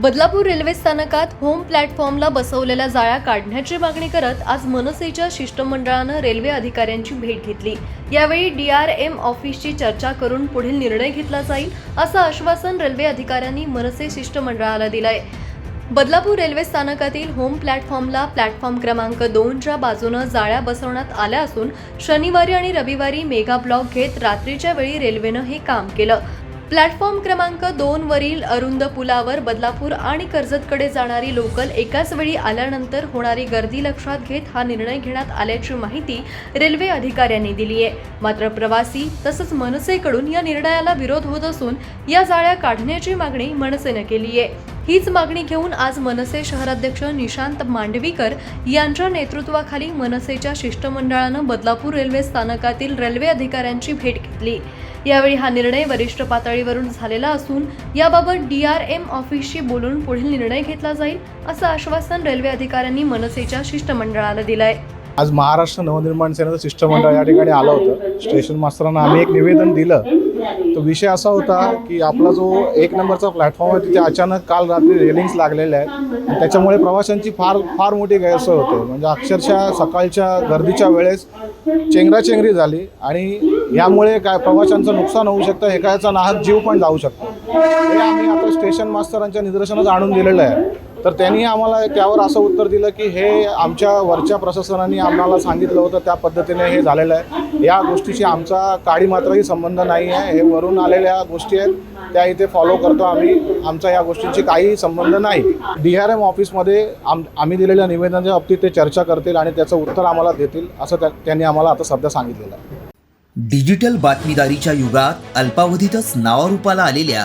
Badlapur railway स्थानकात home प्लॅटफॉर्मला बसवलेल्या जाळ्या काढण्याची मागणी करत आज मनसेच्या शिष्टमंडळानं रेल्वे अधिकाऱ्यांची भेट घेतली. यावेळी डी आर एम ऑफिसची चर्चा करून पुढील निर्णय घेतला जाईल असं आश्वासन रेल्वे अधिकाऱ्यांनी मनसे शिष्टमंडळाला दिलंय. बदलापूर रेल्वे स्थानकातील होम प्लॅटफॉर्मला प्लॅटफॉर्म क्रमांक दोनच्या बाजूनं जाळ्या बसवण्यात आल्या असून शनिवारी आणि रविवारी मेगा ब्लॉक घेत रात्रीच्या वेळी रेल्वेनं हे काम केलं. प्लॅटफॉर्म क्रमांक दोन वरील अरुंद पुलावर बदलापूर आणि कर्जतकडे जाणारी लोकल एकाच वेळी आल्यानंतर होणारी गर्दी लक्षात घेत हा निर्णय घेण्यात आल्याची माहिती रेल्वे अधिकाऱ्यांनी दिली आहे. मात्र प्रवासी तसंच मनसेकडून या निर्णयाला विरोध होत असून या जाळ्या काढण्याची मागणी मनसेनं केली आहे. हीच मागणी घेऊन आज मनसे शहराध्यक्ष निशांत मांडवीकर यांच्या नेतृत्वाखाली मनसेच्या शिष्टमंडळानं बदलापूर रेल्वे स्थानकातील रेल्वे अधिकाऱ्यांची भेट घेतली. यावेळी हा निर्णय वरिष्ठ पातळीवरून झालेला असून याबाबत डी आर एम ऑफिसशी बोलून पुढील निर्णय घेतला जाईल असं आश्वासन रेल्वे अधिकाऱ्यांनी मनसेच्या शिष्टमंडळाला दिलंय. आज महाराष्ट्र नवनिर्माण सेनेचं शिष्टमंडळ या ठिकाणी आलं होतं. स्टेशन मास्तरांना आम्ही एक निवेदन दिलं. तो विषय असा होता की आपला जो एक नंबरचा प्लॅटफॉर्म आहे तिथे अचानक काल रात्री रेलिंग्स लागलेल्या आहेत. त्याच्यामुळे प्रवाशांची फार फार मोठी गैरसोय होते. म्हणजे अक्षरशः सकाळच्या गर्दीच्या वेळेस चेंगराचेंगरी झाली आणि यामुळे काय प्रवाशांचं नुकसान होऊ शकतं एखाद्याचा नाहक जीव पण जाऊ शकतो. हे आम्ही आता स्टेशन मास्तरांच्या निदर्शनास आणून दिलेलं आहे. तर त्यांनी आम्हाला त्यावर असं उत्तर दिलं की हे आमच्या वरच्या प्रशासनाने आम्हाला सांगितलं होतं त्या पद्धतीने हे झालेलं आहे. या गोष्टीशी आमचा काळी मात्रही संबंध नाही आहे. हे वरून आलेल्या गोष्टी आहेत त्या इथे फॉलो करतो आम्ही. आमचा या गोष्टीशी काही संबंध नाही. डी आर एम ऑफिसमध्ये आम आम्ही दिलेल्या निवेदनाच्या बाबतीत ते चर्चा करतील आणि त्याचं उत्तर आम्हाला देतील असं त्या त्यांनी आम्हाला आता सध्या सांगितलेलं आहे. डिजिटल बातमीदारीच्या युगात अल्पावधीतच नावारूपाला आलेल्या